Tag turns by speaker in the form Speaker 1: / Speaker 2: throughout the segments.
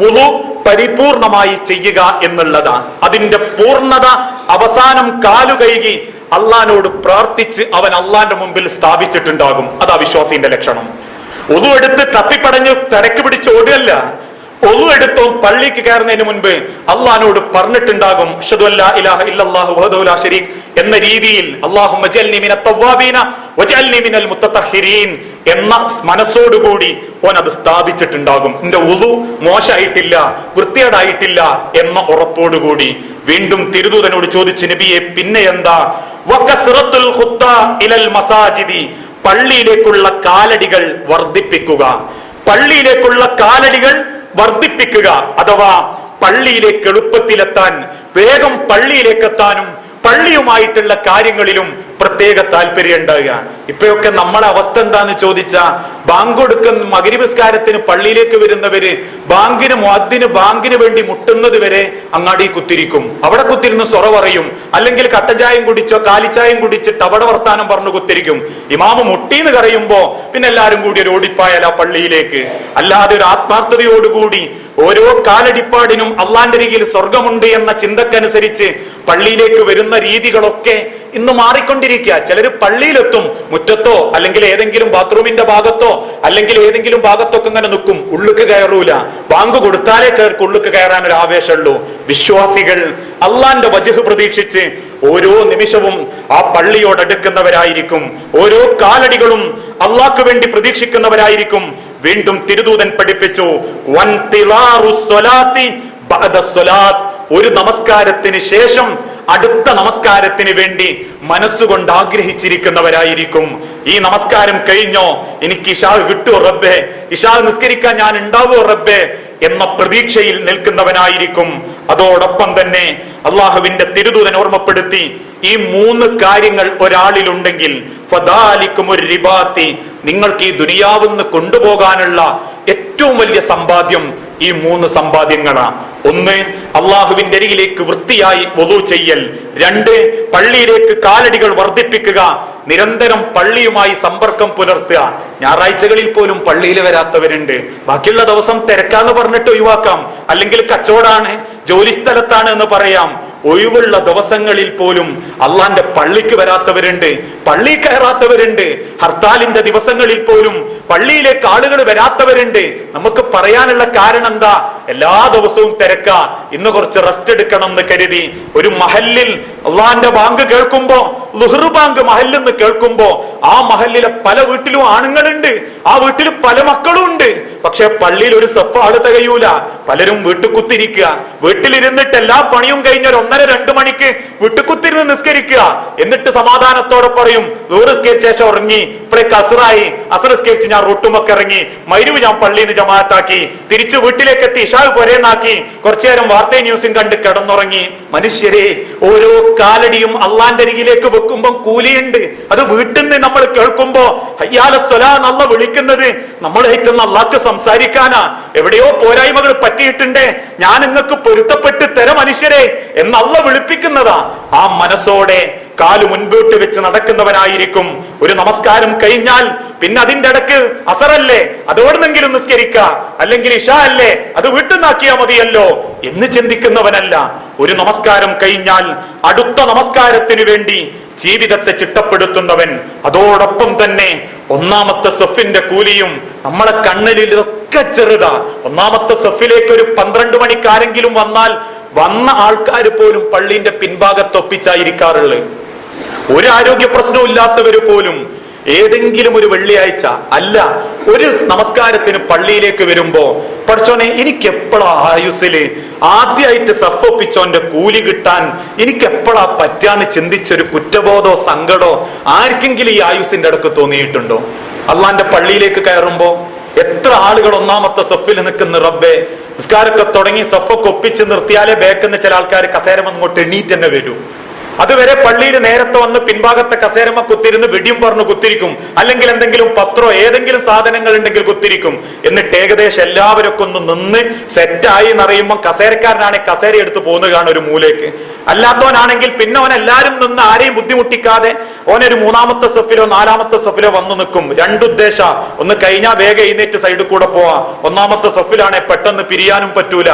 Speaker 1: വുളു പരിപൂർണമായി ചെയ്യുക എന്നുള്ളതാണ് അതിന്റെ പൂർണത അവസാനം കാലു കൈകി അള്ളഹാനോട് പ്രാർത്ഥിച്ച് അവൻ അള്ളാന്റെ മുമ്പിൽ സ്ഥാപിച്ചിട്ടുണ്ടാകും. അതാ വിശ്വാസിന്റെ ലക്ഷണം. ഒതു എടുത്ത് തപ്പിപ്പടഞ്ഞ് തിരക്ക് പിടിച്ച് ഓടുകയല്ല. ഒതു എടുത്തോ പള്ളിക്ക് കയറുന്നതിന് മുൻപ് അള്ളഹാനോട് പറഞ്ഞിട്ടുണ്ടാകും എന്ന രീതിയിൽ എന്ന മനസ്സോടുകൂടി ഓൻ അത് സ്ഥാപിച്ചിട്ടുണ്ടാകും. എന്റെ ഉളു മോശമായിട്ടില്ല വൃത്തികേടായിട്ടില്ല എന്ന ഉറപ്പോടുകൂടി വീണ്ടും തിരുദൂതനോട് ചോദിച്ചു നബിയെ പിന്നെ എന്താ? ഇലൽ മസാജിദി പള്ളിയിലേക്കുള്ള കാലടികൾ വർദ്ധിപ്പിക്കുക. പള്ളിയിലേക്കുള്ള കാലടികൾ വർദ്ധിപ്പിക്കുക അഥവാ പള്ളിയിലേക്ക് എളുപ്പത്തിലെത്താൻ വേഗം പള്ളിയിലേക്ക് എത്താനും പള്ളിയുമായിട്ടുള്ള കാര്യങ്ങളിലും പ്രത്യേക താല്പര്യം ഉണ്ടാകുക ഇപ്പോഴൊക്കെ നമ്മുടെ അവസ്ഥ എന്താന്ന് ചോദിച്ച ബാങ്ക് കൊടുക്കുന്ന മകരിപസ്കാരത്തിന് പള്ളിയിലേക്ക് വരുന്നവര് ബാങ്കിന് മുഅദ്ദിന് ബാങ്കിന് വേണ്ടി മുട്ടുന്നത് വരെ അങ്ങാടി കുത്തിരിക്കും. അവിടെ കുത്തിരുന്ന് സൊറ പറയും. അല്ലെങ്കിൽ കട്ടചായം കുടിച്ചോ കാലിച്ചായം കുടിച്ചിട്ട് അവിടെ വർത്താനം പറഞ്ഞു കുത്തിരിക്കും. ഇമാമ് മുട്ടീന്ന് കറിയുമ്പോ പിന്നെ എല്ലാരും കൂടി ഒരു ഓടിപ്പായല പള്ളിയിലേക്ക്. അല്ലാതെ ഒരു ആത്മാർത്ഥതയോടുകൂടി ഓരോ കാലടിപ്പാടിനും അള്ളാന്റെ രീതിയിൽ സ്വർഗമുണ്ട് എന്ന ചിന്തക്കനുസരിച്ച് പള്ളിയിലേക്ക് വരുന്ന രീതികളൊക്കെ ഇന്ന് മാറിക്കൊണ്ടിരിക്കുക. ചിലർ പള്ളിയിലെത്തും മുറ്റത്തോ അല്ലെങ്കിൽ ഏതെങ്കിലും ബാത്റൂമിന്റെ ഭാഗത്തോ അല്ലെങ്കിൽ ഏതെങ്കിലും ഭാഗത്തൊക്കെ ഇങ്ങനെ നിൽക്കും ഉള്ളുക്ക് കയറൂല. ബാങ്ക് കൊടുത്താലേ ചിലർക്ക് ഉള്ളുക്ക് കയറാൻ ഒരു ആവേശമുള്ളൂ. വിശ്വാസികൾ അള്ളാന്റെ വജഹ് പ്രതീക്ഷിച്ച് ഓരോ നിമിഷവും ആ പള്ളിയോടടുക്കുന്നവരായിരിക്കും ഓരോ കാലടികളും അള്ളാഹ്ക്ക് വേണ്ടി പ്രതീക്ഷിക്കുന്നവരായിരിക്കും. വീണ്ടും തിരുദൂതൻ പഠിപ്പിച്ചു. ഒരു നമസ്കാരത്തിന് ശേഷം അടുത്ത നമസ്കാരത്തിന് വേണ്ടി മനസ്സുകൊണ്ട് ആഗ്രഹിച്ചിരിക്കുന്നവരായിരിക്കും. ഈ നമസ്കാരം കഴിഞ്ഞോ? എനിക്ക് ഇഷാ കിട്ടുമോ റബ്ബേ. ഇഷാ നിസ്കരിക്കാൻ ഞാൻ ഉണ്ടാവുമോ റബ്ബേ? എന്ന പ്രതീക്ഷയിൽ നിൽക്കുന്നവനായിരിക്കും. അതോടൊപ്പം തന്നെ അള്ളാഹുവിന്റെ തിരുദൂതൻ ഓർമ്മപ്പെടുത്തി ഈ മൂന്ന് കാര്യങ്ങൾ ഒരാളിലുണ്ടെങ്കിൽ ഫദാലിക്കും ഒരു റിബാത്തി. നിങ്ങൾക്ക് ഈ ദുനിയാവെന്ന് കൊണ്ടുപോകാനുള്ള ഏറ്റവും വലിയ സമ്പാദ്യം ഈ മൂന്ന് സമ്പാദ്യങ്ങളാണ് ഒന്ന് അള്ളാഹുവിന്റെ അരികിലേക്ക് വൃത്തിയായി പൊതു ചെയ്യൽ. രണ്ട് പള്ളിയിലേക്ക് കാലടികൾ വർദ്ധിപ്പിക്കുക. നിരന്തരം പള്ളിയുമായി സമ്പർക്കം പുലർത്തുക. ഞായറാഴ്ചകളിൽ പോലും പള്ളിയിൽ വരാത്തവരുണ്ട്. ബാക്കിയുള്ള ദിവസം തിരക്കാന്ന് പറഞ്ഞിട്ട് ഒഴിവാക്കാം. അല്ലെങ്കിൽ കച്ചവടാണ് ജോലി സ്ഥലത്താണ് എന്ന് പറയാം. ഒഴിവുള്ള ദിവസങ്ങളിൽ പോലും അള്ളാന്റെ പള്ളിക്ക് വരാത്തവരുണ്ട് പള്ളി കയറാത്തവരുണ്ട് ഹർത്താലിന്റെ ദിവസങ്ങളിൽ പോലും പള്ളിയിലേക്ക് ആളുകൾ വരാത്തവരുണ്ട്. നമുക്ക് പറയാനുള്ള കാരണം എന്താ? എല്ലാ ദിവസവും തിരക്ക. ഇന്ന് കുറച്ച് റെസ്റ്റ് എടുക്കണം എന്ന് കരുതി ഒരു മഹല്ലിൽ അള്ളാന്റെ ബാങ്ക് കേൾക്കുമ്പോ ലുഹർ ബാങ്ക് മഹല്ലെന്ന് കേൾക്കുമ്പോ ആ മഹല്ലിലെ പല വീട്ടിലും ആണുങ്ങളുണ്ട്. ആ വീട്ടിൽ പല മക്കളും ഉണ്ട് പക്ഷെ പള്ളിയിൽ ഒരു സെഫ് ആൾ തികയൂല. പലരും വീട്ടിൽ കുത്തിരിക്കുക വീട്ടിലിരുന്നിട്ട് എല്ലാ പണിയും കഴിഞ്ഞ ഒരു ഒന്നര രണ്ടു മണിക്ക് വീട്ടിൽ കുത്തിരുന്ന് നിസ്കരിക്കുക. എന്നിട്ട് സമാധാനത്തോടെ പറയും ദൂരസ്കരിച്ച ശേഷം ഉറങ്ങി. ഇപ്പഴേ കസറായി. അസറസ്കരിച്ച് ഞാൻ റൂട്ടുമൊക്കെ ഇറങ്ങി മൈരുവ് ഞാൻ പള്ളിയിൽ നിന്ന് ജമാഅത്താക്കി. തിരിച്ചു വീട്ടിലേക്ക് എത്തി. ഇഷാവ് പൊരേന്നാക്കി കുറച്ചു നേരം വാർത്തയും ന്യൂസും കണ്ട് കിടന്നുറങ്ങി. മനുഷ്യരെ ഓരോ കാലടിയും അള്ളാന്റെ അരികിലേക്ക് വെക്കുമ്പോൾ കൂലിയുണ്ട്. അത് വീട്ടിൽ നിന്ന് നമ്മൾ കേൾക്കുമ്പോ അയ്യാല സ്വലാ നമ്മ വിളിക്കുന്നത്. അള്ളാക്ക് സംസാരിക്കാനാ. എവിടെയോ പോരായ്മകൾ പറ്റിയിട്ടുണ്ട്. ഞാൻ നിങ്ങൾക്ക് പൊരുത്തപ്പെട്ട് തര മനുഷ്യരെ എന്നല്ല വിളിപ്പിക്കുന്നതാ. ആ മനസ്സോടെ കാൽ മുൻപോട്ട് വെച്ച് നടക്കുന്നവനായിരിക്കും. ഒരു നമസ്കാരം കഴിഞ്ഞാൽ പിന്നെ അതിന്റെ ഇടയ്ക്ക് അസറല്ലേ? അതോടുന്നെങ്കിലും നിസ്കരിക്ക അല്ലെങ്കിൽ ഇഷ അല്ലേ? അത് വീട്ടുന്നാക്കിയാ മതിയല്ലോ എന്ന് ചിന്തിക്കുന്നവനല്ല. ഒരു നമസ്കാരം കഴിഞ്ഞാൽ അടുത്ത നമസ്കാരത്തിനു വേണ്ടി ജീവിതത്തെ ചിട്ടപ്പെടുത്തുന്നവൻ. അതോടൊപ്പം തന്നെ ഒന്നാമത്തെ സെഫിന്റെ കൂലിയും നമ്മളെ കണ്ണിൽ ഇതൊക്കെ ചെറുതാ. ഒന്നാമത്തെ സെഫിലേക്ക് ഒരു പന്ത്രണ്ട് മണിക്കാരെങ്കിലും വന്നാൽ വന്ന ആൾക്കാർ പോലും പള്ളിന്റെ പിൻഭാഗത്തൊപ്പിച്ചായിരിക്കാറുള്ളത് ഒരു ആരോഗ്യ പ്രശ്നവും ഇല്ലാത്തവര് പോലും ഏതെങ്കിലും ഒരു വെള്ളിയാഴ്ച അല്ല ഒരു നമസ്കാരത്തിന് പള്ളിയിലേക്ക് വരുമ്പോ പഠിച്ചോനെ എനിക്ക് എപ്പോഴാ ആയുസിൽ ആദ്യമായിട്ട് സഫൊപ്പിച്ചോന്റെ കൂലി കിട്ടാൻ എനിക്ക് എപ്പോഴാ പറ്റാന്ന് ചിന്തിച്ചൊരു കുറ്റബോധോ സങ്കടോ ആർക്കെങ്കിലും ഈ ആയുസിന്റെ അടുക്ക് തോന്നിയിട്ടുണ്ടോ? അള്ളാന്റെ പള്ളിയിലേക്ക് കയറുമ്പോ എത്ര ആളുകൾ ഒന്നാമത്തെ സഫിൽ നിൽക്കുന്ന റബ്ബെ. നിസ്കാരമൊക്കെ തുടങ്ങി സഫൊക്കെ ഒപ്പിച്ച് നിർത്തിയാലേ ബേക്കുന്ന ചില ആൾക്കാർ കസേരം അങ്ങോട്ട് എണീറ്റ് തന്നെ വരൂ. അതുവരെ പള്ളിയിൽ നേരത്തെ വന്ന് പിൻഭാഗത്തെ കസേരമ കുത്തിരുന്ന് വെടിയും പറഞ്ഞു കുത്തിരിക്കും. അല്ലെങ്കിൽ എന്തെങ്കിലും പത്രോ ഏതെങ്കിലും സാധനങ്ങൾ ഉണ്ടെങ്കിൽ കുത്തിരിക്കും. എന്നിട്ട് ഏകദേശം എല്ലാവരൊക്കെ ഒന്ന് നിന്ന് സെറ്റായി എന്നറിയുമ്പോൾ കസേരക്കാരനാണ് കസേര എടുത്ത് പോകുന്നതാണ് ഒരു മൂലയ്ക്ക്. അല്ലാത്തവനാണെങ്കിൽ പിന്നെ ഓൻ എല്ലാരും നിന്ന് ആരെയും ബുദ്ധിമുട്ടിക്കാതെ ഓനൊരു മൂന്നാമത്തെ സഫിലോ നാലാമത്തെ സഫിലോ വന്നു നിൽക്കും. രണ്ടുദ്ദേശ ഒന്ന് കഴിഞ്ഞാൽ വേഗം എഴുന്നേറ്റ് സൈഡിൽ കൂടെ പോവാ. ഒന്നാമത്തെ സഫിലാണെ പെട്ടെന്ന് പിരിയാനും പറ്റൂല.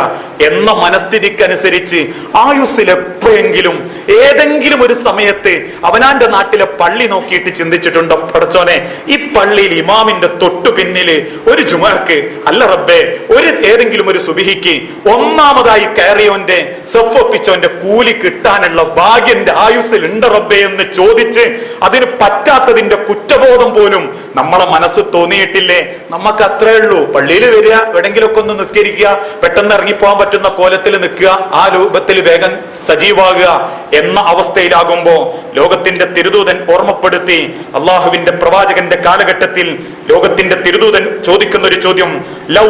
Speaker 1: എന്ന മനസ്ഥിതിക്കനുസരിച്ച് ആയുസ്സിൽ എപ്പോഴെങ്കിലും ഏതെങ്കിലും ഒരു സമയത്ത് അവനാന്റെ നാട്ടിലെ പള്ളി നോക്കിയിട്ട് ചിന്തിച്ചിട്ടുണ്ടോ? പഠിച്ചോനെ ഈ പള്ളിയിൽ ഇമാമിന്റെ തൊട്ടു പിന്നിൽ ഒരു ജുമക്ക് അല്ല റബ്ബേ ഒരു ഏതെങ്കിലും ഒരു സുബിഹിക്ക് ഒന്നാമതായി കയറിയോന്റെ സെഫൊപ്പിച്ചോന്റെ കൂലി കിട്ടാനുള്ള ഭാഗ്യന്റെ ആയുസ്സിൽ ഉണ്ട് റബ്ബേ എന്ന് ചോദിച്ച് അതിന് പറ്റാത്തതിന്റെ കുറ്റബോധം പോലും നമ്മളെ മനസ്സ് തോന്നിയിട്ടില്ലേ? നമുക്ക് അത്രേ ഉള്ളൂ. പള്ളിയിൽ വരിക എവിടെങ്കിലൊക്കെ ഒന്ന് നിസ്കരിക്കുക പെട്ടെന്ന് ഇറങ്ങിപ്പോകാൻ പറ്റുന്ന കോലത്തിൽ നിൽക്കുക ആ രൂപത്തിൽ വേഗം സജീവാകുക എന്ന അവസ്ഥയിലാകുമ്പോൾ ലോകത്തിന്റെ തിരുദൂതൻ ഓർമ്മപ്പെടുത്തി അള്ളാഹുവിന്റെ പ്രവാചകന്റെ കാലഘട്ടത്തിൽ ലോകത്തിന്റെ തിരുദൂതൻ ചോദിക്കുന്ന ഒരു ചോദ്യം ലൗ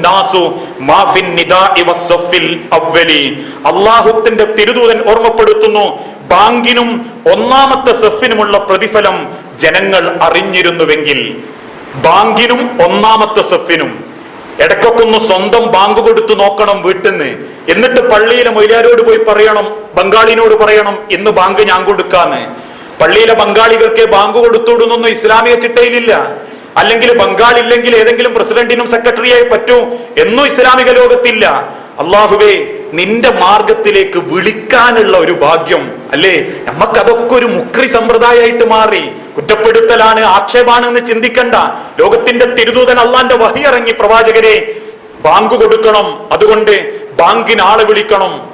Speaker 1: നാസു അള്ളാഹുത്തിന്റെ തിരുദൂതൻ ഓർമ്മപ്പെടുത്തുന്നു ബാങ്കിനും ഒന്നാമത്തെ സെഫിനുമുള്ള പ്രതിഫലം ജനങ്ങൾ അറിഞ്ഞിരുന്നുവെങ്കിൽ ബാങ്കിനും ഒന്നാമത്തെ സഫിനും ഇടയ്ക്കൊക്കെ ഒന്ന് സ്വന്തം ബാങ്ക് കൊടുത്തു നോക്കണം വീട്ടിന്ന്. എന്നിട്ട് പള്ളിയിലെ മൊയിലാരോട് പോയി പറയണം ബംഗാളിനോട് പറയണം ഇന്ന് ബാങ്ക് ഞാൻ കൊടുക്കാന്ന്. പള്ളിയിലെ ബംഗാളികൾക്ക് ബാങ്ക് കൊടുത്തുവിടുന്നൊന്നും ഇസ്ലാമിക ചിട്ടയിലില്ല. അല്ലെങ്കിൽ ബംഗാളില്ലെങ്കിൽ ഏതെങ്കിലും പ്രസിഡന്റിനും സെക്രട്ടറിയായി പറ്റൂ എന്നും ഇസ്ലാമിക ലോകത്തില്ല. അള്ളാഹുവേ നിന്റെ മാർഗത്തിലേക്ക് വിളിക്കാനുള്ള ഒരു ഭാഗ്യം അല്ലേ? നമുക്കതൊക്കെ ഒരു മുക്രി സമ്പ്രദായമായിട്ട് മാറി. കുറ്റപ്പെടുത്തലാണ് ആക്ഷേപാണ് എന്ന് ചിന്തിക്കണ്ട. ലോകത്തിന്റെ തിരുദൂതൻ അള്ളാന്റെ വഹി ഇറങ്ങി പ്രവാചകരെ ബാങ്ക് കൊടുക്കണം. അതുകൊണ്ട് ബാങ്കിന് ആളെ വിളിക്കണം.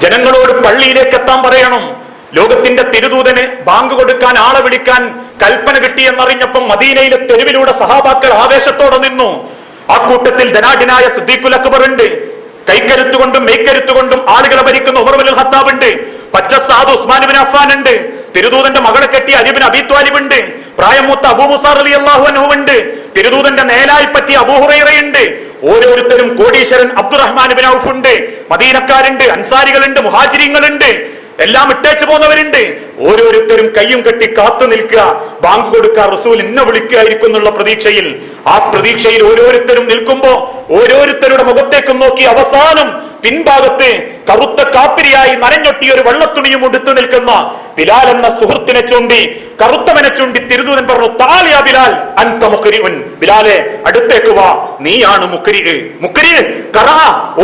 Speaker 1: ജനങ്ങളോട് പള്ളിയിലേക്ക് എത്താൻ പറയണം. ലോകത്തിന്റെ തിരുദൂതന് ബാങ്ക് കൊടുക്കാൻ ആളെ വിളിക്കാൻ കൽപ്പന കിട്ടിയെന്നറിഞ്ഞപ്പം മദീനയിലെ തെരുവിലൂടെ സഹാബാക്കൾ ആവേശത്തോടെ നിന്നു. ആ കൂട്ടത്തിൽ ധനാഢ്യനായ സിദ്ദീഖുൽ അക്ബർ ഉണ്ട് കൈക്കരുത്തുകൊണ്ടും മെയ്ക്കരുത്തുകൊണ്ടും ആളുകളെ ഭരിക്കുന്ന ഉമർവലുൽ ഹത്താബ് ഉണ്ട്. പച്ച സാദ് ഉസ്മാൻ അഫ്ഫാൻ ഉണ്ട്. തിരുദൂതന്റെ മകളെ കെട്ടിയ അലിബിൻ അബി ത്വാലിബ് ഉണ്ട്. പ്രായമൂത്ത അബൂ മുസാർ അലി അള്ളാഹു അൻഹു ഉണ്ട്. തിരുദൂതന്റെ നേലായി പറ്റിയ അബൂഹുറയുണ്ട് ഓരോരുത്തരും കോടീശ്വരൻ അബ്ദുറഹ്മാൻ ബിൻ ഔഫ് ഉണ്ട്. മദീനക്കാരുണ്ട് അൻസാരികളുണ്ട് മുഹാജിരിങ്ങളുണ്ട്. എല്ലാം ഇട്ടേച്ചു പോകുന്നവരുണ്ട് ഓരോരുത്തരും കയ്യും കെട്ടി കാത്തു നിൽക്കുക. ബാങ്ക് കൊടുക്കുക റസൂൽ ഇന്ന വിളിക്കുകയായിരിക്കും എന്നുള്ള പ്രതീക്ഷയിൽ. ആ പ്രതീക്ഷയിൽ ഓരോരുത്തരും നിൽക്കുമ്പോ ഓരോരുത്തരുടെ മുഖത്തേക്കും നോക്കി അവസാനം പിൻഭാഗത്ത് കറുത്ത കാപ്പിരിയായി നനഞ്ഞൊട്ടിയ ഒരു വെള്ളത്തുണിയും ഉടുത്തു നിൽക്കുന്ന ബിലാൽ എന്ന സുഹൃത്തിനെ ചൂണ്ടി കറുത്തവനെ ചൂണ്ടി തിരുദൂതൻ പറഞ്ഞു താലിയ ബിലാൽ അൻത മുക്രിഉൻ ബിലാലെ അടുത്തേക്ക് വാ. നീയാണ് മുക്രി മുക്രി കറ.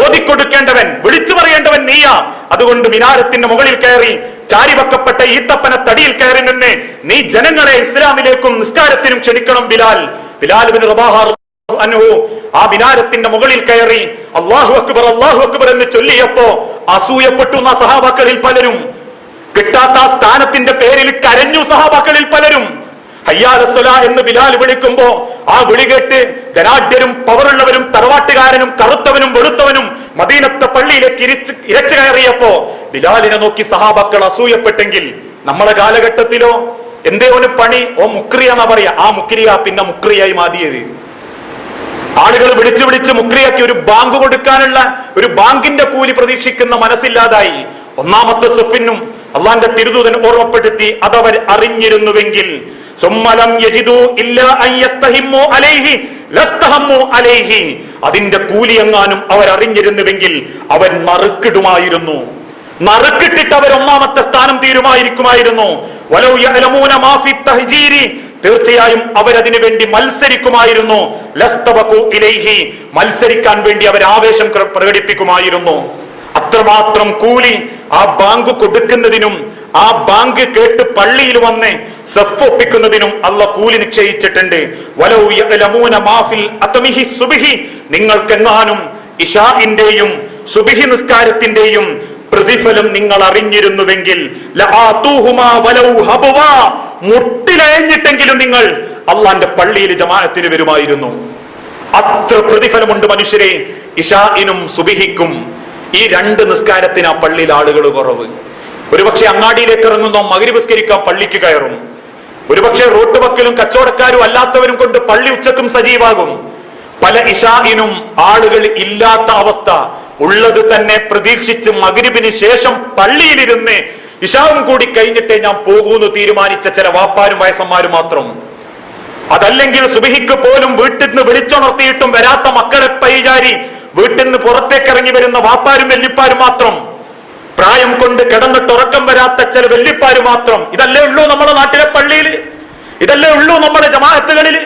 Speaker 1: ഓതിക്കൊടുക്കേണ്ടവൻ വിളിച്ചു പറയേണ്ടവൻ നീയാ. അതുകൊണ്ട് മിനാരത്തിന്റെ മുകളിൽ കയറി ചാരിവക്കപ്പെട്ട ഈത്തപ്പന തടിയിൽ കയറി നിന്ന് നീ ജനങ്ങളെ ഇസ്ലാമിലേക്കും നിസ്കാരത്തിനും ക്ഷണിക്കണം ബിലാൽ. ബിലാൽ ബിൻ റബാഹ അൻഹു ആ ബിനാരത്തിന്റെ മുകളിൽ കയറി അള്ളാഹു അക്ബർ അള്ളാഹു അക്ബർ എന്ന് ചൊല്ലിയപ്പോ അസൂയപ്പെട്ടു സഹാബാക്കളിൽ പലരും. കിട്ടാത്ത ആ സ്ഥാനത്തിന്റെ പേരിൽ കരഞ്ഞു സഹാബാക്കളിൽ പലരും. ഹയ്യാലസ്വല എന്ന് ബിലാൽ വിളിക്കുമ്പോ ആ വിളി കേട്ട് ധനാഢ്യരും പവറുള്ളവരും തറവാട്ടുകാരനും കറുത്തവനും വെളുത്തവനും മദീനത്തെ പള്ളിയിലേക്ക് ഇരിച്ച് ഇരച്ചു കയറിയപ്പോ ബിലാലിനെ നോക്കി സഹാബാക്കൾ അസൂയപ്പെട്ടെങ്കിൽ നമ്മളെ കാലഘട്ടത്തിലോ എന്തേ ഒരു പണി? ഓ മുക്രിയ എന്നാ പറയാ. ആ മുക്രിയ പിന്നെ മുക്രിയായി മാതിയത്. ആളുകൾ വിളിച്ചു വിളിച്ച് മുക്രിയാക്കി ഒരു ബാങ്ക് കൊടുക്കാനുള്ള ഒരു ബാങ്കിന്റെ കൂലി പ്രതീക്ഷിക്കുന്ന മനസ്സില്ലാതായി. ഒന്നാമത്തെ സുഫിനും അള്ളാന്റെ തിരുദൂതൻ ഓർമ്മപ്പെടുത്തി അതവർ അറിഞ്ഞിരുന്നുവെങ്കിൽ സുമ്മലം യജിദു ഇല്ലാ അലൈഹി അലൈഹി. അതിന്റെ കൂലി എങ്ങാനും അവർ അറിഞ്ഞിരുന്നുവെങ്കിൽ അവർ നറുക്കിടുമായിരുന്നു നറുക്കിട്ടിട്ട് അവർ ഒന്നാമത്തെ സ്ഥാനം തീരുമായിരിക്കുമായിരുന്നു തീർച്ചയായും അവരതിനു വേണ്ടി മത്സരിക്കുമായിരുന്നു. ഇലൈഹി. മത്സരിക്കാൻ വേണ്ടി അവർ ആവേശം പ്രകടിപ്പിക്കുമായിരുന്നു. അത്രമാത്രം കൂലി ആ ബാങ്ക് കൊടുക്കുന്നതിനും ആ ബാങ്ക് കേട്ട് പള്ളിയിൽ വന്ന് സഫ് ഒപ്പിക്കുന്നതിനും അല്ല കൂലി നിശ്ചയിച്ചിട്ടുണ്ട്. നിങ്ങൾക്കെങ്ങാനും ഇഷാഇന്റെയും സുബിഹി നിസ്കാരത്തിന്റെയും പ്രതിഫലം നിങ്ങൾ അറിഞ്ഞിരുന്നുവെങ്കിൽ. മുട്ടിലയഞ്ഞിട്ടെങ്കിലും നിങ്ങൾ അള്ളാന്റെ പള്ളിയിൽ ജമാഅത്തിന് വരുമായിരുന്നു. അത്ര പ്രതിഫലമുണ്ട് മനുഷ്യരെ ഇഷാഇനും സുബിഹിക്കും. ഈ രണ്ട് നിസ്കാരത്തിന് ആ പള്ളിയിൽ ആളുകൾ കുറവ്. ഒരുപക്ഷെ അങ്ങാടിയിലേക്ക് ഇറങ്ങുന്നോ മകരിപസ്കരിക്കാൻ പള്ളിക്ക് കയറും. ഒരുപക്ഷെ റോട്ട് വക്കിലും കച്ചവടക്കാരും അല്ലാത്തവരും കൊണ്ട് പള്ളി ഉച്ചക്കും സജീവാകും. പല ഇഷാഹിനും ആളുകൾ ഇല്ലാത്ത അവസ്ഥ. ഉള്ളത് തന്നെ പ്രതീക്ഷിച്ച് മകരിബിന് ശേഷം പള്ളിയിലിരുന്ന് ഇഷാവും കൂടി കഴിഞ്ഞിട്ടേ ഞാൻ പോകൂന്ന് തീരുമാനിച്ച ചില വാപ്പാരും വയസ്സന്മാരും മാത്രം. അതല്ലെങ്കിൽ സുബിഹിക്ക് പോലും വീട്ടിൽ നിന്ന് വിളിച്ചുണർത്തിയിട്ടും വരാത്ത മക്കളെ പൈചാരി വീട്ടിൽ നിന്ന് പുറത്തേക്ക് ഇറങ്ങി വരുന്ന വാപ്പാരും വെല്ലിപ്പാരും മാത്രം. പ്രായം കൊണ്ട് കിടന്നിട്ട് ഉറക്കം വരാത്ത ചില വെള്ളിപ്പാര് മാത്രം. ഇതല്ലേ ഉള്ളൂ നമ്മുടെ നാട്ടിലെ പള്ളിയിൽ ഇതല്ലേ ഉള്ളൂ നമ്മുടെ ജമാഅത്തുകളിൽ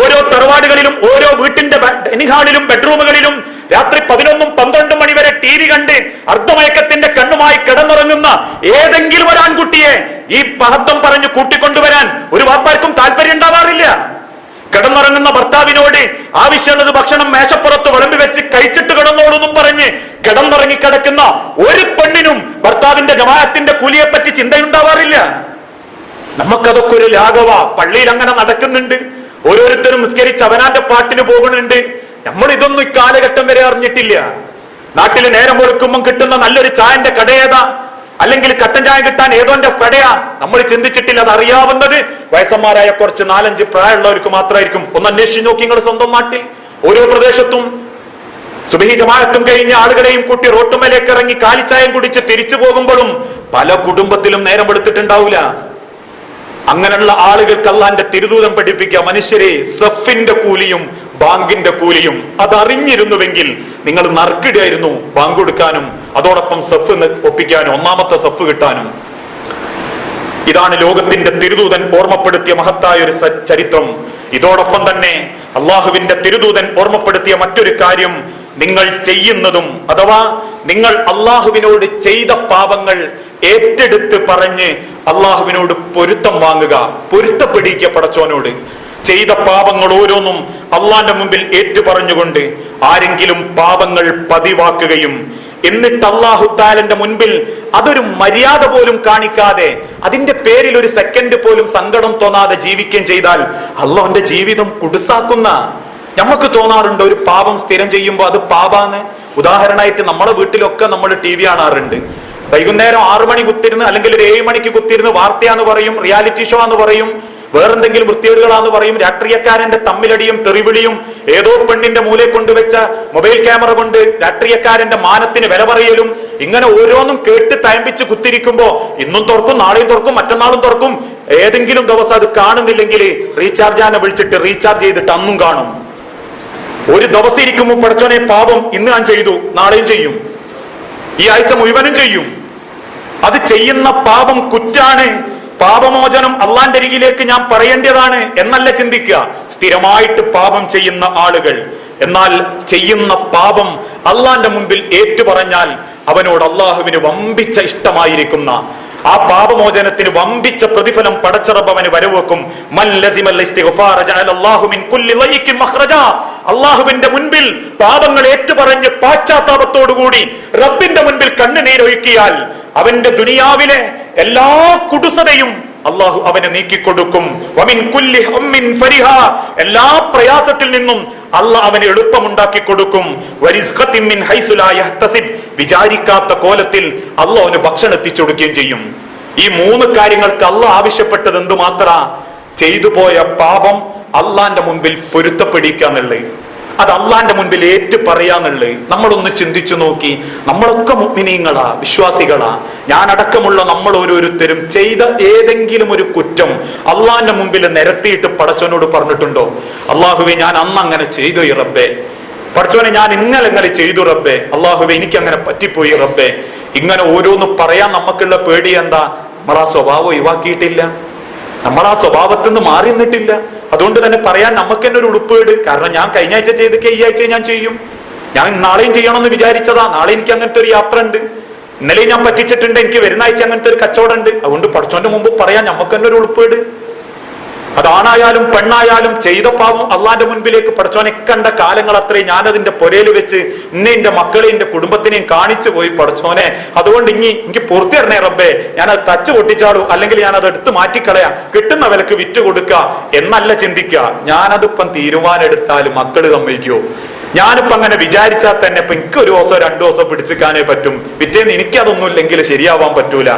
Speaker 1: ഓരോ തറവാടുകളിലും ഓരോ വീട്ടിന്റെ എനിഹാളിലും ബെഡ്റൂമുകളിലും രാത്രി പതിനൊന്നും പന്ത്രണ്ടും മണി വരെ ടി വി കണ്ട് അർദ്ധമയക്കത്തിന്റെ കണ്ണുമായി കിടന്നുറങ്ങുന്ന ഏതെങ്കിലും ഒരു ആൺകുട്ടിയെ ഈ മഹത്വം പറഞ്ഞ് കൂട്ടിക്കൊണ്ടുവരാൻ ഒരു വാപ്പാർക്കും താല്പര്യം ഉണ്ടാവാറില്ല. കിടന്നുറങ്ങുന്ന ഭർത്താവിനോട് ആവശ്യമുള്ളത് ഭക്ഷണം മേശപ്പുറത്ത് വിളമ്പി വെച്ച് കഴിച്ചിട്ട് കിടന്നോളൂന്നും പറഞ്ഞ് കിടന്നുറങ്ങി കിടക്കുന്ന ഒരു പെണ്ണിനും ഭർത്താവിന്റെ ജമാഅത്തിന്റെ കൂലിയെ പറ്റി ചിന്തയുണ്ടാവാറില്ല. നമുക്കതൊക്കെ ഒരു ലാഘവ. പള്ളിയിൽ അങ്ങനെ നടക്കുന്നുണ്ട്. ഓരോരുത്തരും നിസ്കരിച്ച് അവനാന്റെ പാട്ടിന് പോകുന്നുണ്ട്. നമ്മൾ ഇതൊന്നും ഇക്കാലഘട്ടം വരെ അറിഞ്ഞിട്ടില്ല. നാട്ടിൽ നേരം ഒഴുക്കുമ്പം കിട്ടുന്ന നല്ലൊരു ചായന്റെ കടയേതാ? അല്ലെങ്കിൽ കട്ടൻ ചായ കിട്ടാൻ ഏതോന്റെ കടയാ? നമ്മൾ ചിന്തിച്ചിട്ടില്ല അത് അറിയാവുന്നത്. വയസ്സന്മാരായ കുറച്ച് നാലഞ്ച് പ്രായമുള്ളവർക്ക് മാത്രമായിരിക്കും. ഒന്ന് അന്വേഷിച്ച് നോക്കി നിങ്ങൾ സ്വന്തം നാട്ടിൽ. ഓരോ പ്രദേശത്തും സുബഹി ജമാഅത്തും കഴിഞ്ഞ ആളുകളെയും കൂട്ടി റോട്ടുമേലേക്ക് ഇറങ്ങി കാലിച്ചായം കുടിച്ച് തിരിച്ചു പോകുമ്പോഴും പല കുടുംബത്തിലും നേരം എടുത്തിട്ടുണ്ടാവില്ല അങ്ങനെയുള്ള ആളുകൾക്ക് അള്ളാന്റെ തിരുദൂതം പഠിപ്പിക്കുക മനുഷ്യരെ സഫിന്റെ കൂലിയും ബാങ്കിന്റെ കൂലിയും. അതറിഞ്ഞിരുന്നുവെങ്കിൽ നിങ്ങൾ നറുക്കിടായിരുന്നു ബാങ്ക് കൊടുക്കാനും. അതോടൊപ്പം സഫ് ഒപ്പിക്കാനും ഒന്നാമത്തെ സഫ് കിട്ടാനും. ഇതാണ് ലോകത്തിന്റെ തിരുദൂതൻ ഓർമ്മപ്പെടുത്തിയ മഹത്തായ ഒരു ചരിത്രം. ഇതോടൊപ്പം തന്നെ അള്ളാഹുവിന്റെ തിരുദൂതൻ ഓർമ്മപ്പെടുത്തിയ മറ്റൊരു കാര്യം നിങ്ങൾ ചെയ്യുന്നതും അഥവാ നിങ്ങൾ അള്ളാഹുവിനോട് ചെയ്ത പാപങ്ങൾ ഏറ്റെടുത്ത് പറഞ്ഞ് അള്ളാഹുവിനോട് പൊരുത്തം വാങ്ങുക പൊരുത്തപ്പെടിക്കുക പടച്ചോനോട് ചെയ്ത പാപങ്ങൾ ഓരോന്നും അള്ളാന്റെ മുമ്പിൽ ഏറ്റു പറഞ്ഞുകൊണ്ട് ആരെങ്കിലും പാപങ്ങൾ പതിവാക്കുകയും എന്നിട്ട് അള്ളാഹുത്താലന്റെ മുൻപിൽ അതൊരു മര്യാദ പോലും കാണിക്കാതെ അതിന്റെ പേരിൽ ഒരു സെക്കൻഡ് പോലും സങ്കടം തോന്നാതെ ജീവിക്കുകയും ചെയ്താൽ അള്ളാഹുന്റെ ജീവിതം കുടുസാക്കുന്ന നമുക്ക് തോന്നാറുണ്ട് ഒരു പാപം സ്ഥിരം ചെയ്യുമ്പോൾ അത് പാപാന്ന്. ഉദാഹരണമായിട്ട് നമ്മുടെ വീട്ടിലൊക്കെ നമ്മൾ ടി വി കാണാറുണ്ട്. വൈകുന്നേരം ആറു മണി കുത്തിരുന്ന് അല്ലെങ്കിൽ ഒരു ഏഴ് മണിക്ക് കുത്തിരുന്ന് വാർത്തയാന്ന് പറയും റിയാലിറ്റി ഷോ എന്ന് പറയും വേറെന്തെങ്കിലും വൃത്തികേടുകളാന്ന് പറയും രാഷ്ട്രീയക്കാരന്റെ തമ്മിലടിയും തെറിവിളിയും ഏതോ പെണ്ണിന്റെ മൂലെ കൊണ്ടുവച്ച മൊബൈൽ ക്യാമറ കൊണ്ട് രാഷ്ട്രീയക്കാരന്റെ മാനത്തിന് വില പറയലും ഇങ്ങനെ ഓരോന്നും കേട്ട് തയമ്പിച്ച് കുത്തിരിക്കുമ്പോ ഇന്നും തുറക്കും നാളെയും തുറക്കും മറ്റന്നാളും തുറക്കും. ഏതെങ്കിലും ദിവസം അത് കാണുന്നില്ലെങ്കിൽ റീചാർജ് ആനെ വിളിച്ചിട്ട് റീചാർജ് ചെയ്തിട്ട് അന്നും കാണും. ഒരു ദിവസം ഇരിക്കുമ്പോൾ പഠിച്ചോനെ പാപം ഇന്ന് ഞാൻ ചെയ്തു നാളെയും ചെയ്യും. ഈ ആഴ്ച മുഴുവനും ചെയ്യും. അത് ചെയ്യുന്ന പാപം കുറ്റാണ്. പാപമോചനം അള്ളാന്റെ അരികിലേക്ക് ഞാൻ പറയേണ്ടതാണ് എന്നല്ല ചിന്തിക്കുക. സ്ഥിരമായിട്ട് പാപം ചെയ്യുന്ന ആളുകൾ. എന്നാൽ ചെയ്യുന്ന പാപം അള്ളാന്റെ മുമ്പിൽ ഏറ്റുപറഞ്ഞാൽ അവനോട് അള്ളാഹുവിന് വമ്പിച്ച ഇഷ്ടമായിരിക്കുന്ന ആ പാപമോചനത്തിന് വമ്പിച്ച പ്രതിഫലം പടച്ചറബവന് വരവെക്കും. അള്ളാഹുവിന്റെ മുൻപിൽ പാപങ്ങൾ ഏറ്റുപറഞ്ഞ് പാശ്ചാത്താപത്തോടുകൂടി റബ്ബിന്റെ മുൻപിൽ കണ്ണുനീരൊഴുക്കിയാൽ അവന്റെ ദുനിയാവിലെ എല്ലാ കുടുസതയും അള്ളാഹു അവനെ നീക്കിക്കൊടുക്കും. എല്ലാ പ്രയാസത്തിൽ നിന്നും അള്ളാഹ് അവന് എളുപ്പമുണ്ടാക്കി കൊടുക്കും വിചാരിക്കാത്ത കോലത്തിൽ അള്ളാഹ് അവന് ഭക്ഷണം എത്തിച്ചു കൊടുക്കുകയും ചെയ്യും. ഈ മൂന്ന് കാര്യങ്ങൾക്ക് അള്ളാഹ് ആവശ്യപ്പെട്ടത് എന്തുമാത്ര ചെയ്തു പോയ പാപം അള്ളാന്റെ മുമ്പിൽ പൊരുത്തപ്പെടിക്കുക എന്നുള്ളത്. അത് അള്ളാന്റെ മുൻപിൽ ഏറ്റു പറയാന്നുള്ളത് നമ്മളൊന്ന് ചിന്തിച്ചു നോക്കി. നമ്മളൊക്കെ മുഗ്മിനീങ്ങളാ വിശ്വാസികളാ. ഞാനടക്കമുള്ള നമ്മൾ ഓരോരുത്തരും ചെയ്ത ഏതെങ്കിലും ഒരു കുറ്റം അള്ളാന്റെ മുമ്പിൽ നിരത്തിയിട്ട് പടച്ചവനോട് പറഞ്ഞിട്ടുണ്ടോ? അള്ളാഹുവെ ഞാൻ അന്ന് അങ്ങനെ ചെയ്തു ഈ റബ്ബേ. പടച്ചോനെ ഞാൻ ഇന്നലെ ഇങ്ങനെ ചെയ്തു റബ്ബെ. അള്ളാഹുവെ എനിക്ക് അങ്ങനെ പറ്റിപ്പോയി റബ്ബെ. ഇങ്ങനെ ഓരോന്ന് പറയാൻ നമുക്കുള്ള പേടി എന്താ? നമ്മൾ ആ സ്വഭാവം ഒഴിവാക്കിയിട്ടില്ല. നമ്മൾ ആ സ്വഭാവത്തിൽ നിന്ന് മാറി നിന്നിട്ടില്ല അതുകൊണ്ട് തന്നെ പറയാൻ നമുക്ക് തന്നെ ഒരു ഉടുപ്പേട്. കാരണം ഞാൻ കഴിഞ്ഞ ആഴ്ച ചെയ്തൊക്കെ ഈ ആഴ്ച ഞാൻ ചെയ്യും. ഞാൻ നാളെയും ചെയ്യണമെന്ന് വിചാരിച്ചതാ. നാളെ എനിക്ക് അങ്ങനത്തെ ഒരു യാത്ര ഉണ്ട് ഇന്നലെ ഞാൻ പറ്റിച്ചിട്ടുണ്ട്. എനിക്ക് വരുന്ന ആഴ്ച അങ്ങനത്തെ ഒരു കച്ചവടം ഉണ്ട് അതുകൊണ്ട് പഠിച്ചോന്റെ മുമ്പ് പറയാൻ നമുക്ക് തന്നെ ഒരു ഉളുപ്പേട് അതാണായാലും പെണ്ണായാലും ചെയ്ത പാവം അള്ളാന്റെ മുൻപിലേക്ക് പഠിച്ചോനെ കണ്ട കാലങ്ങൾ അത്രയും ഞാനതിന്റെ പൊരയിൽ വെച്ച് ഇന്നെ എന്റെ മക്കളെയും എന്റെ കുടുംബത്തിനെയും കാണിച്ചു പോയി പഠിച്ചോനെ അതുകൊണ്ട് ഇനി എനിക്ക് പൂർത്തി തരണേ റബ്ബേ. ഞാനത് തച്ച് പൊട്ടിച്ചാളൂ അല്ലെങ്കിൽ അത് എടുത്ത് മാറ്റിക്കളയാ. കിട്ടുന്ന വിലക്ക് വിറ്റ് കൊടുക്കുക എന്നല്ല ചിന്തിക്കുക ഞാനതിപ്പം തീരുമാനം മക്കൾ സമ്മതിക്കുമോ ഞാനിപ്പോ അങ്ങനെ വിചാരിച്ചാൽ തന്നെ ഇപ്പൊ എനിക്ക് ഒരു ദിവസം രണ്ടു ദിവസം പിടിച്ചിക്കാനേ പറ്റും. പിറ്റേന്ന് എനിക്കതൊന്നും ഇല്ലെങ്കിൽ ശരിയാവാൻ പറ്റൂല.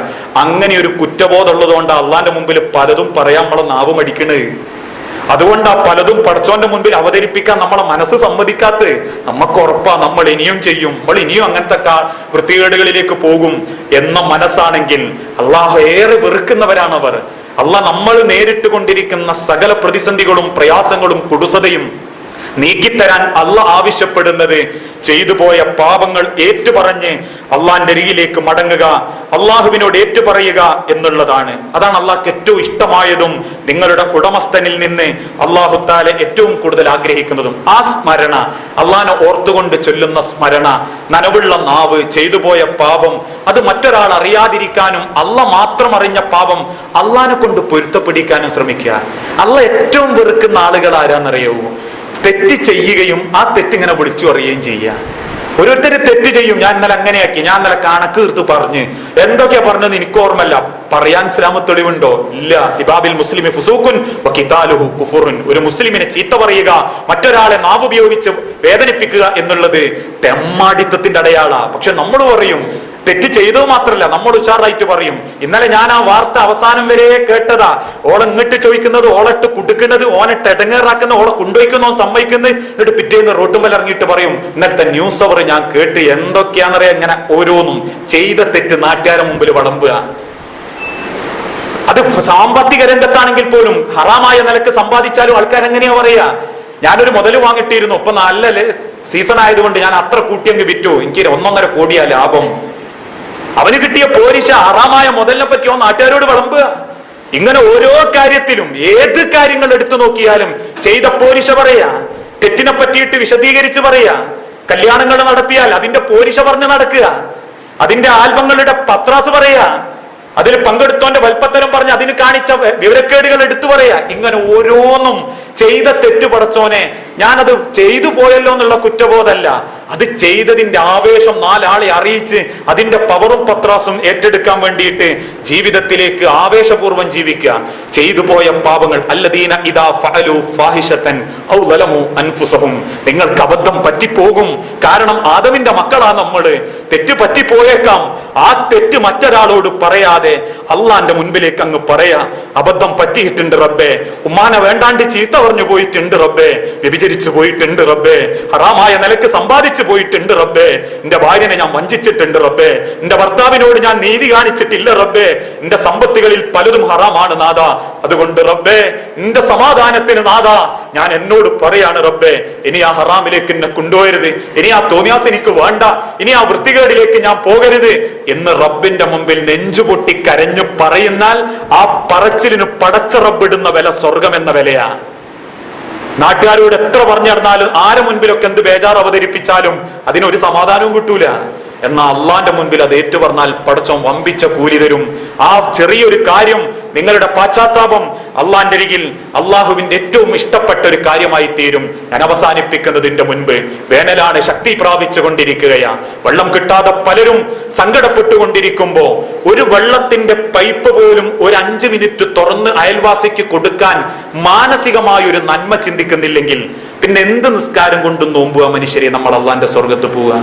Speaker 1: അങ്ങനെ ഒരു കുറ്റബോധം ഉള്ളതുകൊണ്ട് അള്ളാന്റെ മുമ്പിൽ പലതും പറയാൻ നമ്മളെ നാവ് മടിക്കണത് അതുകൊണ്ടാ പലതും പടച്ചോന്റെ മുമ്പിൽ അവതരിപ്പിക്കാൻ നമ്മളെ മനസ്സ് സമ്മതിക്കാത്ത നമുക്ക് ഉറപ്പാ നമ്മൾ ഇനിയും ചെയ്യും. നമ്മൾ ഇനിയും അങ്ങനത്തെ വൃത്തികേടുകളിലേക്ക് പോകും എന്ന മനസ്സാണെങ്കിൽ അള്ളാഹു ഏറെ വെറുക്കുന്നവരാണവർ. അള്ളാഹ് നമ്മൾ നേരിട്ട് കൊണ്ടിരിക്കുന്ന സകല പ്രതിസന്ധികളും പ്രയാസങ്ങളും കുടുസതയും നീക്കിത്തരാൻ അല്ല ആവശ്യപ്പെടുന്നത് ചെയ്തു പോയ പാപങ്ങൾ ഏറ്റുപറഞ്ഞ് അള്ളാന്റെ അരികിലേക്ക് മടങ്ങുക അള്ളാഹുവിനോട് ഏറ്റുപറയുക എന്നുള്ളതാണ്. അതാണ് അള്ളാഹ്ക്ക് ഏറ്റവും ഇഷ്ടമായതും നിങ്ങളുടെ ഉടമസ്ഥനിൽ നിന്ന് അള്ളാഹുത്താലെ ഏറ്റവും കൂടുതൽ ആഗ്രഹിക്കുന്നതും. ആ സ്മരണ അള്ളാഹിനെ ഓർത്തുകൊണ്ട് ചൊല്ലുന്ന സ്മരണ നനവുള്ള നാവ് ചെയ്തു പോയ പാപം അത് മറ്റൊരാൾ അറിയാതിരിക്കാനും അല്ല മാത്രം അറിഞ്ഞ പാപം അള്ളാഹിനെ കൊണ്ട് പൊരുത്തപ്പെടിക്കാനും ശ്രമിക്കുക. അല്ല ഏറ്റവും വെറുക്കുന്ന ആളുകൾ ആരാന്നറിയോ തെറ്റ് ചെയ്യുകയും ആ തെറ്റിങ്ങനെ വിളിച്ചു അറിയുകയും ചെയ്യുക ഓരോരുത്തർ തെറ്റ് ചെയ്യും. ഞാൻ ഇന്നലെ അങ്ങനെയാക്കി. ഞാൻ ഇന്നലെ കണക്ക് തീർത്ത് പറഞ്ഞ്. എന്തൊക്കെയാ പറഞ്ഞത് എനിക്ക് ഓർമ്മല്ല പറയാൻ ഇസ്ലാമ തെളിവുണ്ടോ? ഇല്ല. സിബാബിൽ മുസ്ലിം ഫുസൂഖുൻ കുഫുറുൻ. ഒരു മുസ്ലിമിനെ ചീത്ത പറയുക മറ്റൊരാളെ നാവുപയോഗിച്ച് വേദനിപ്പിക്കുക എന്നുള്ളത് തെമ്മാടിത്തത്തിന്റെ അടയാളാ. പക്ഷെ നമ്മൾ പറയും തെറ്റ് ചെയ്തോ മാത്രല്ല നമ്മൾ ഉഷാറായിട്ട് പറയും. ഇന്നലെ ഞാൻ ആ വാർത്ത അവസാനം വരെ കേട്ടതാ. ഓളെ ഇങ്ങട്ട് ചോദിക്കുന്നത് ഓളട്ട് കുടുക്കുന്നത് ഓനെ എടങ്ങേറാക്കുന്ന ഓളെ കൊണ്ടുപോയിക്കുന്നോ സമ്മതിക്കുന്നത് എന്നിട്ട് പിറ്റേന്ന് റോട്ടുമ്മൽ ഇറങ്ങിയിട്ട് പറയും ഇന്നലത്തെ ന്യൂസ് അവർ ഞാൻ കേട്ട് എന്തൊക്കെയാണെന്നറിയാം ഇങ്ങനെ ഓരോന്നും. ചെയ്ത തെറ്റ് നാട്ടുകാരുടെ മുമ്പിൽ വളമ്പുക. അത് സാമ്പത്തിക രംഗത്താണെങ്കിൽ പോലും ഹറാമായ നിലയ്ക്ക് സമ്പാദിച്ചാലും ആൾക്കാർ എങ്ങനെയാ പറയാ ഞാനൊരു മുതൽ വാങ്ങിട്ടിരുന്നു. ഇപ്പൊ നല്ല സീസൺ ആയതുകൊണ്ട് ഞാൻ അത്ര കൂട്ടിയങ്ങ് വിറ്റു. എനിക്ക് ഒന്നൊന്നര കോടിയാ ലാഭം. അവന് കിട്ടിയ പോരിശ ആറാമായ മുതലിനെ പറ്റിയോ നാട്ടുകാരോട് വിളമ്പുക. ഇങ്ങനെ ഓരോ കാര്യത്തിലും ഏത് കാര്യങ്ങൾ എടുത്തു നോക്കിയാലും ചെയ്ത പോരിശ പറയാ തെറ്റിനെ പറ്റിയിട്ട് വിശദീകരിച്ച് പറയാ കല്യാണങ്ങൾ നടത്തിയാൽ അതിന്റെ പോരിശ പറഞ്ഞ് നടക്കുക അതിന്റെ ആൽബങ്ങളുടെ പത്രാസ് പറയാ അതിൽ പങ്കെടുത്തോന്റെ വൽപ്പത്തരം പറഞ്ഞ് അതിന് കാണിച്ച വിവരക്കേടുകൾ എടുത്തു പറയാ ഇങ്ങനെ ഓരോന്നും ചെയ്ത തെറ്റ് പടച്ചോനെ ഞാനത് ചെയ്തു പോയല്ലോ എന്നുള്ള കുറ്റബോധമല്ല. അത് ചെയ്തതിന്റെ ആവേശം നാലാളെ അറിയിച്ച് അതിന്റെ പവറും പത്രാസും ഏറ്റെടുക്കാൻ വേണ്ടിയിട്ട് ജീവിതത്തിലേക്ക് ആവേശപൂർവം ജീവിക്കുക. ചെയ്തു പോയ പാപങ്ങൾ. അല്ലദീന ഫഅലു ഔ അൻഫുസഹും. നിങ്ങൾക്ക് അബദ്ധം പറ്റിപ്പോകും. കാരണം ആദമിന്റെ മക്കളാ നമ്മൾ. തെറ്റ് പറ്റിപ്പോയേക്കാം. ആ തെറ്റ് മറ്റൊരാളോട് പറയാതെ അള്ളാന്റെ മുൻപിലേക്ക് അങ്ങ് പറയാ. അബദ്ധം പറ്റിയിട്ടുണ്ട് റബ്ബേ. ഉമ്മാനെ വേണ്ടാണ്ട് ചീത്ത പറഞ്ഞു പോയിട്ടുണ്ട് റബ്ബേ വ്യഭിചരിച്ചു പോയിട്ടുണ്ട് റബ്ബേ. ഹറാമായ നിലയ്ക്ക് സമ്പാദിച്ചു പോയിട്ടുണ്ട് റബ്ബേ. എന്റെ ഭാര്യനെ ഞാൻ വഞ്ചിച്ചിട്ടുണ്ട് റബ്ബേ. എന്റെ ഭർത്താവിനോട് ഞാൻ നീതി കാണിച്ചിട്ടില്ല റബ്ബേ. എന്റെ സമ്പത്തുകളിൽ പലതും ഹറാമാണ് നാഥ. അതുകൊണ്ട് റബ്ബേ എന്റെ സമാധാനത്തിന് നാഥ. ഞാൻ എന്നോട് പറയാണ് റബ്ബേ ഇനി ആ ഹറാമിലേക്ക് എന്നെ കൊണ്ടുപോയരുത് ഇനി ആ തോന്നിയാസ് എനിക്ക് വേണ്ട. ഇനി ആ വൃത്തികേടിലേക്ക് ഞാൻ പോകരുത് എന്ന് റബ്ബിന്റെ മുമ്പിൽ നെഞ്ചുപൊട്ടി കരഞ്ഞു പറയുന്നാൽ ആ പറച്ചിലിന് പടച്ച റബ്ബിടുന്ന വില സ്വർഗം എന്ന വിലയാ. നാട്ടുകാരോട് എത്ര പറഞ്ഞു നടന്നാലും ആരെ മുൻപിലൊക്കെ എന്ത് ബേജാർ അവതരിപ്പിച്ചാലും അതിനൊരു സമാധാനവും കിട്ടൂല. എന്നാൽ അള്ളാന്റെ മുൻപിൽ അത് ഏറ്റുപറഞ്ഞാൽ പറഞ്ഞാൽ പടച്ചോൻ വമ്പിച്ച കൂലി തരും. ആ ചെറിയൊരു കാര്യം നിങ്ങളുടെ പാശ്ചാത്താപം അള്ളാന്റെ അരികിൽ അള്ളാഹുവിന്റെ ഏറ്റവും ഇഷ്ടപ്പെട്ട ഒരു കാര്യമായി തീരും. ഞാൻ അവസാനിപ്പിക്കുന്നതിന്റെ മുൻപ് വേനലാണ് ശക്തി പ്രാപിച്ചു കൊണ്ടിരിക്കുകയാ വെള്ളം കിട്ടാതെ പലരും സങ്കടപ്പെട്ടുകൊണ്ടിരിക്കുമ്പോ ഒരു വെള്ളത്തിന്റെ പൈപ്പ് പോലും ഒരു അഞ്ച് മിനിറ്റ് തുറന്ന് അയൽവാസിക്ക് കൊടുക്കാൻ മാനസികമായ ഒരു നന്മ ചിന്തിക്കുന്നില്ലെങ്കിൽ പിന്നെ എന്ത് നിസ്കാരം കൊണ്ടും നോമ്പുക മനുഷ്യരെ നമ്മൾ അള്ളാന്റെ സ്വർഗത്ത് പോവുക?